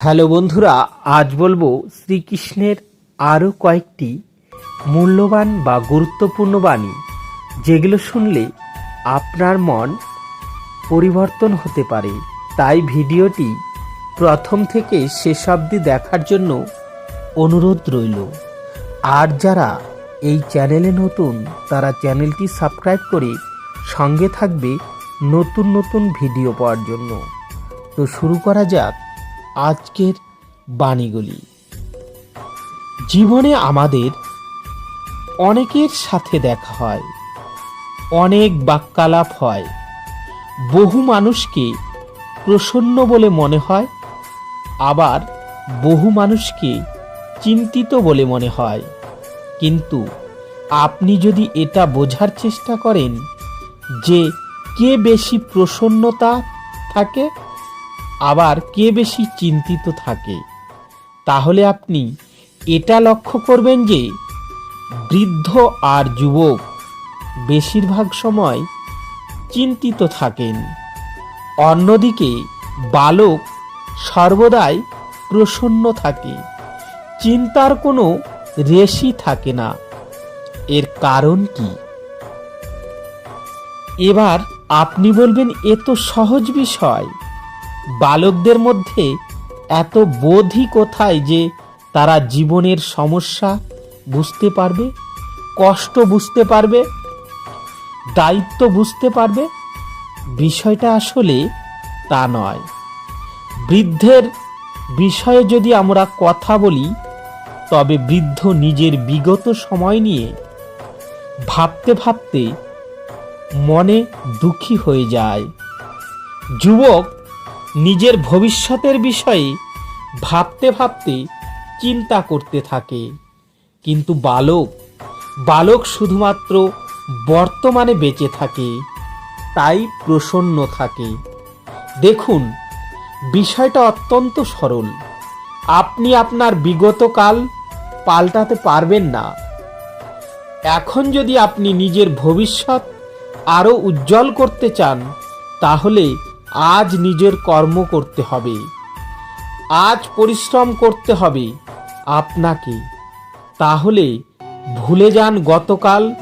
Hello বন্ধুরা, আজ বলব শ্রীকৃষ্ণের আরও কয়েকটি মূল্যবান বা গুরুত্বপূর্ণ বাণী, যেগুলো শুনলে আপনার মন পরিবর্তন হতে পারে। তাই ভিডিওটি প্রথম থেকে শেষ অবধি দেখার জন্য অনুরোধ রইল। আর যারা এই চ্যানেলে নতুন, তারা চ্যানেলটি সাবস্ক্রাইব করে সঙ্গে থাকবে নতুন নতুন ভিডিও পাওয়ার জন্য। তো শুরু করা যাক। আজকের বাণীগুলি। জীবনে আমাদের অনেকের সাথে দেখা হয়, অনেক বাক্যালাপ হয়। বহু মানুষকে প্রসন্ন বলে মনে হয়, আবার বহু মানুষকে চিন্তিত বলে মনে হয়। কিন্তু আপনি যদি এটা বোঝার চেষ্টা করেন যে কে বেশি প্রসন্নতা থাকে আবার কে বেশি চিন্তিত থাকে? তাহলে আপনি এটা লক্ষ্য করবেন যে, বৃদ্ধ আর যুবক বেশিরভাগ সময় চিন্তিত থাকেন। অন্যদিকে বালক সর্বদাই প্রসন্ন থাকে। চিন্তার কোনো রেশই থাকে না। এর কারণ কি? এবার আপনি বলবেন, এ তো সহজ বিষয়। বালকদের মধ্যে এত বোধই কোথায় যে তারা জীবনের সমস্যা বুঝতে পারবে, কষ্ট বুঝতে পারবে, দায়িত্ব বুঝতে পারবে? বিষয়টা আসলে তা নয়। বৃদ্ধের বিষয়ে যদি আমরা কথা বলি, তবে বৃদ্ধ নিজের বিগত সময় নিয়ে ভাবতে ভাবতে মনে দুঃখী হয়ে যায়। যুবক নিজের ভবিষ্যতের বিষয়ে ভাবতে ভাবতে চিন্তা করতে থাকে। কিন্তু বালক বালক শুধুমাত্র বর্তমানে বেঁচে থাকে, তাই প্রসন্ন থাকে। দেখুন, বিষয়টা অত্যন্ত সরল। আপনি আপনার বিগত কাল পাল্টাতে পারবেন না। এখন যদি আপনি নিজের ভবিষ্যৎ আরও উজ্জ্বল করতে চান, তাহলে আজ নিজের কর্ম করতে হবে। আজ পরিশ্রম করতে হবে আপনাকে। তাহলে ভুলে যান গতকাল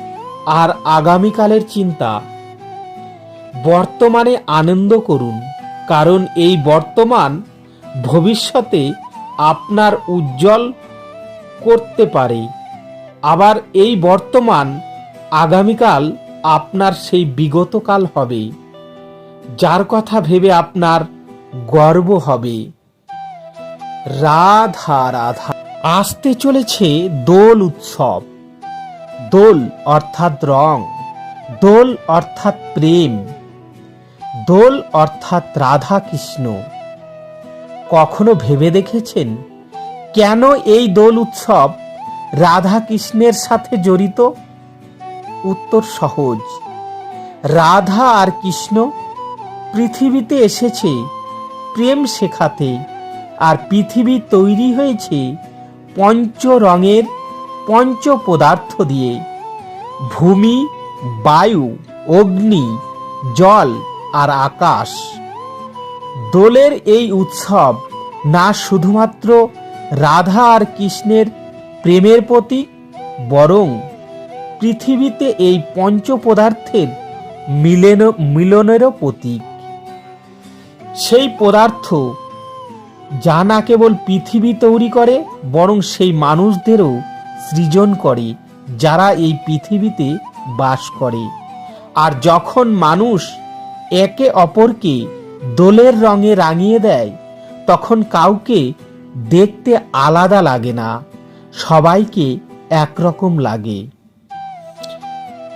আর আগামীকালের চিন্তা। বর্তমানে আনন্দ করুন, কারণ এই বর্তমান ভবিষ্যতে আপনার উজ্জ্বল করতে পারে। আবার এই বর্তমান আগামীকাল আপনার সেই বিগতকাল হবে। যার কথা ভেবে আপনার গর্ব হবে। রাধা রাধা। আসতে চলেছে দোল উৎসব। দোল অর্থাৎ রং। দোল অর্থাৎ প্রেম। দোল অর্থাৎ রাধা কৃষ্ণ কখনো ভেবে দেখেছেন কেন এই দোল উৎসব রাধা কৃষ্ণের সাথে জড়িত? উত্তর সহজ। রাধা আর কৃষ্ণ পৃথিবীতে এসেছে, প্রেম শেখাতে, আর পৃথিবী তৈরি হয়েছে পঞ্চ রঙের পঞ্চ পদার্থ দিয়ে। ভূমি, বায়ু, অগ্নি, জল আর আকাশ। দোলের এই উৎসব না শুধুমাত্র রাধা আর কৃষ্ণের প্রেমের প্রতীক, বরং পৃথিবীতে এই পঞ্চ পদার্থের মিলেন, মিলনেরও প্রতীক। সেই পদার্থ যা না কেবল পৃথিবী তৈরি করে, বরং সেই মানুষদেরও সৃজন করে, যারা এই পৃথিবীতে বাস করে। আর যখন মানুষ একে অপরকে দোলের রঙে রাঙিয়ে দেয়, তখন কাউকে দেখতে আলাদা লাগে না, সবাইকে একরকম লাগে।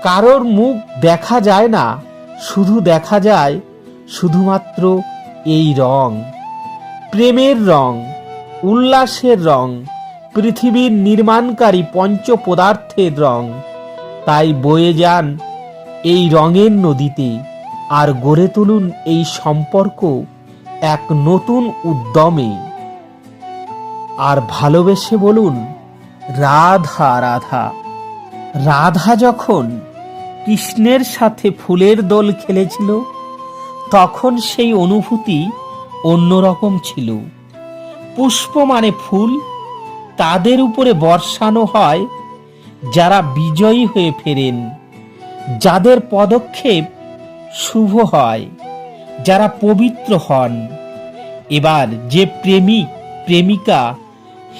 কারোর মুখ দেখা যায় না, শুধু দেখা যায় শুধুমাত্র এই রং। প্রেমের রং, উল্লাসের রং, পৃথিবীর নির্মাণকারী পঞ্চ পদার্থের রং। তাই বয়ে যান এই রঙের নদীতে আর গড়ে তুলুন এই সম্পর্ক এক নতুন উদ্যমে। আর ভালোবেসে বলুন, রাধা রাধা। রাধা যখন কৃষ্ণের সাথে ফুলের দোল খেলেছিল তখন সেই অনুভূতি অন্যরকম ছিল। পুষ্প মানে ফুল, তাদের উপরে বর্ষানো হয় যারা বিজয়ী হয়ে ফেরেন, যাদের পদক্ষেপ শুভ হয়, যারা পবিত্র হন। এবার যে প্রেমিক প্রেমিকা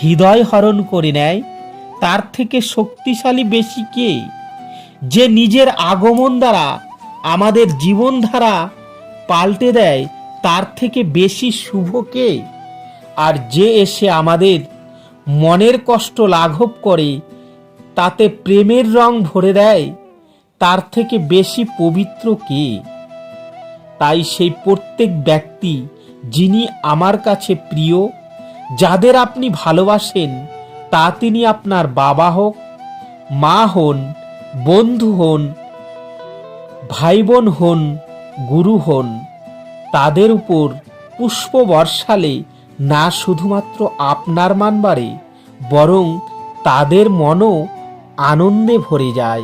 হৃদয় হরণ করে নেয়, তার থেকে শক্তিশালী বেশি কে? যে নিজের আগমন দ্বারা আমাদের জীবনধারা পাল্টে দেয়, তার থেকে বেশি শুভ কে? আর যে এসে আমাদের মনের কষ্ট লাঘব করে, তাতে প্রেমের রং ভরে দেয়, তার থেকে বেশি পবিত্র কে? তাই সেই প্রত্যেক ব্যক্তি যিনি আমার কাছে প্রিয়, যাদের আপনি ভালোবাসেন, তা তিনি আপনার বাবা হোক, মা হন, বন্ধু হন, ভাই বোন হন গুরু হন, তাদের উপর পুষ্প বর্ষালে না শুধুমাত্র আপনার মান বাড়ে, বরং তাদের মনও আনন্দে ভরে যায়।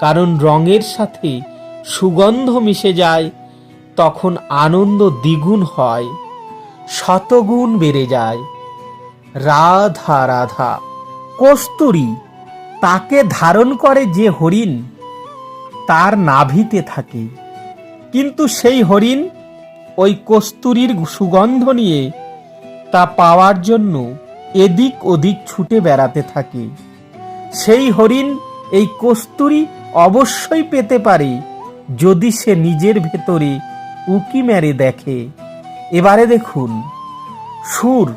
কারণ রঙের সাথে সুগন্ধ মিশে যায়, তখন আনন্দ দ্বিগুণ হয়, শতগুণ বেড়ে যায়। রাধা রাধা, কস্তুরী, তাকে ধারণ করে যে হরিণ, তার নাভিতে থাকে। কিন্তু সেই হরিণ ওই কস্তুরীর সুগন্ধ নিয়ে তা পাওয়ার জন্য এদিক ওদিক ছুটে বেড়াতে থাকে। সেই হরিণ এই কস্তুরী অবশ্যই পেতে পারে যদি সে নিজের ভেতরে উকি মেরে দেখে। এবারে দেখুন, সুর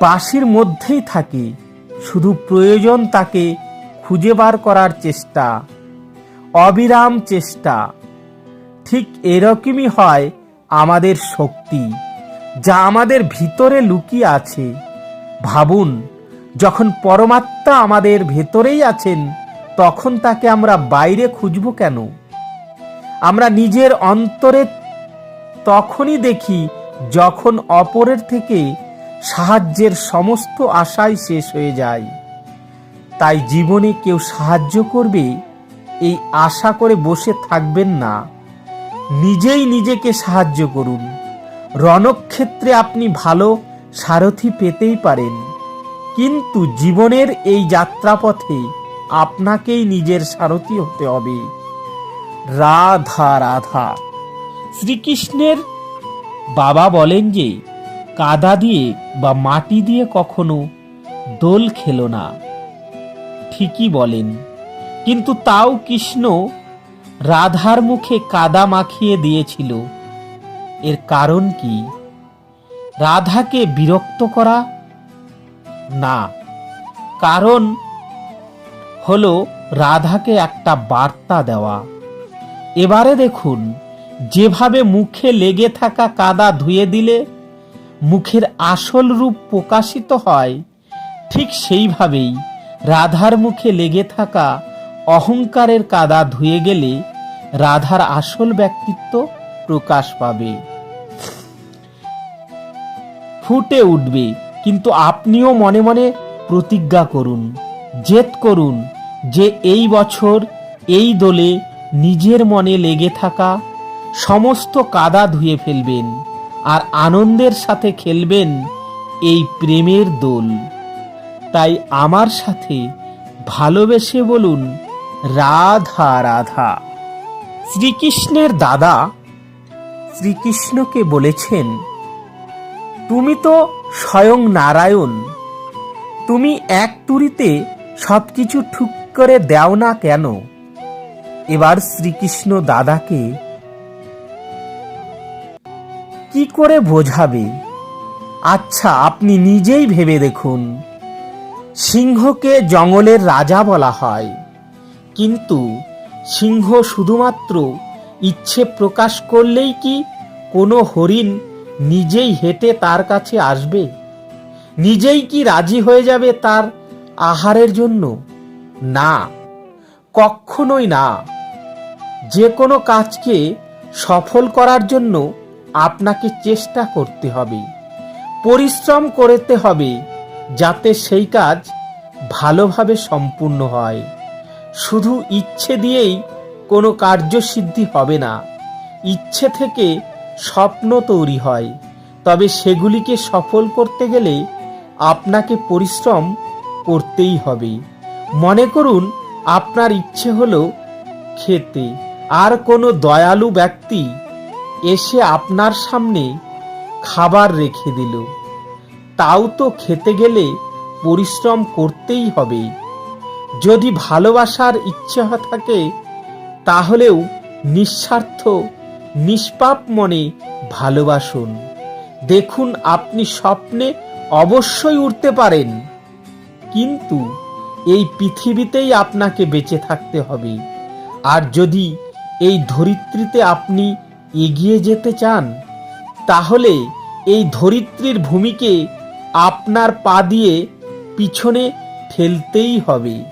বাঁশির মধ্যেই থাকে, শুধু প্রয়োজন তাকে খুঁজে বার করার চেষ্টা, অবিরাম চেষ্টা। ঠিক এরকমই হয় আমাদের শক্তি, যা আমাদের ভিতরে লুকিয়ে আছে। ভাবুন, যখন পরমাত্মা আমাদের ভেতরেই আছেন, তখন তাকে আমরা বাইরে খুঁজব কেন? আমরা নিজের অন্তরে তখনই দেখি যখন অপরের থেকে সাহায্যের সমস্ত আশাই শেষ হয়ে যায়। তাই জীবনে কেউ সাহায্য করবে, এই আশা করে বসে থাকবেন না। নিজেই নিজেকে সাহায্য করুন। রণক্ষেত্রে আপনি ভালো সারথি পেতেই পারেন। কিন্তু জীবনের এই যাত্রাপথে আপনাকেই নিজের সারথি হতে হবে। রাধা রাধা। শ্রীকৃষ্ণের বাবা বলেন যে, কাদা দিয়ে বা মাটি দিয়ে কখনো দোল খেলো না। ঠিকই বলেন। কিন্তু তাও কৃষ্ণ রাধার মুখে কাদা মাখিয়ে দিয়েছিল। এর কারণ কি? রাধাকে বিরক্ত করা? না, কারণ হলো রাধাকে একটা বার্তা দেওয়া। এবারে দেখুন, যেভাবে মুখে লেগে থাকা কাদা ধুয়ে দিলে মুখের আসল রূপ প্রকাশিত হয়, ঠিক সেইভাবেই রাধার মুখে লেগে থাকা অহংকারের কাদা ধুয়ে গেলে রাধার আসল ব্যক্তিত্ব প্রকাশ পাবে। ফুটে উঠবে, কিন্তু আপনিও মনে মনে প্রতিজ্ঞা করুন, জেদ করুন যে এই বছর এই দোলে নিজের মনে লেগে থাকা সমস্ত কাদা ধুয়ে ফেলবেন আর আনন্দের সাথে খেলবেন এই প্রেমের দোল। তাই আমার সাথে ভালোবেসে বলুন, রাধা রাধা। শ্রীকৃষ্ণের দাদা শ্রীকৃষ্ণকে বলেছেন, তুমি তো স্বয়ং নারায়ণ। তুমি এক তুরিতে সব কিছু ঠুক করে দেও না কেন? এবার শ্রীকৃষ্ণ দাদাকে, কি করে বোঝাবে? আচ্ছা আপনি নিজেই ভেবে দেখুন। সিংহকে জঙ্গলের রাজা বলা হয়। কিন্তু সিংহ শুধুমাত্র ইচ্ছে প্রকাশ করলেই কি কোনো হরিণ নিজেই হেঁটে তার কাছে আসবে? নিজেই কি রাজি হয়ে যাবে তার আহারের জন্য? না কখনোই না। যে কোনো কাজকে সফল করার জন্য আপনাকে চেষ্টা করতে হবে, পরিশ্রম করতে হবে, যাতে সেই কাজ ভালোভাবে সম্পূর্ণ হয়। শুধু ইচ্ছে দিয়েই কোনো কার্যসিদ্ধি হবে না। ইচ্ছে থেকে স্বপ্ন তৈরি হয়। তবে সেগুলিকে সফল করতে গেলে আপনাকে পরিশ্রম করতেই হবে। মনে করুন, আপনার ইচ্ছে হলো খেতে। আর কোনো দয়ালু ব্যক্তি এসে আপনার সামনে খাবার রেখে দিল। তাও তো খেতে গেলে পরিশ্রম করতেই হবে। যদি ভালোবাসার ইচ্ছে থাকে, তাহলেও নিঃস্বার্থ, নিষ্পাপ মনে ভালোবাসুন। দেখুন, আপনি স্বপ্নে অবশ্যই উঠতে পারেন। কিন্তু এই পৃথিবীতেই আপনাকে বেঁচে থাকতে হবে। আর যদি এই ধরিত্রীতে আপনি এগিয়ে যেতে চান, তাহলে এই ধরিত্রীর ভূমিকে আপনার পা দিয়ে পিছনে ফেলতেই হবে।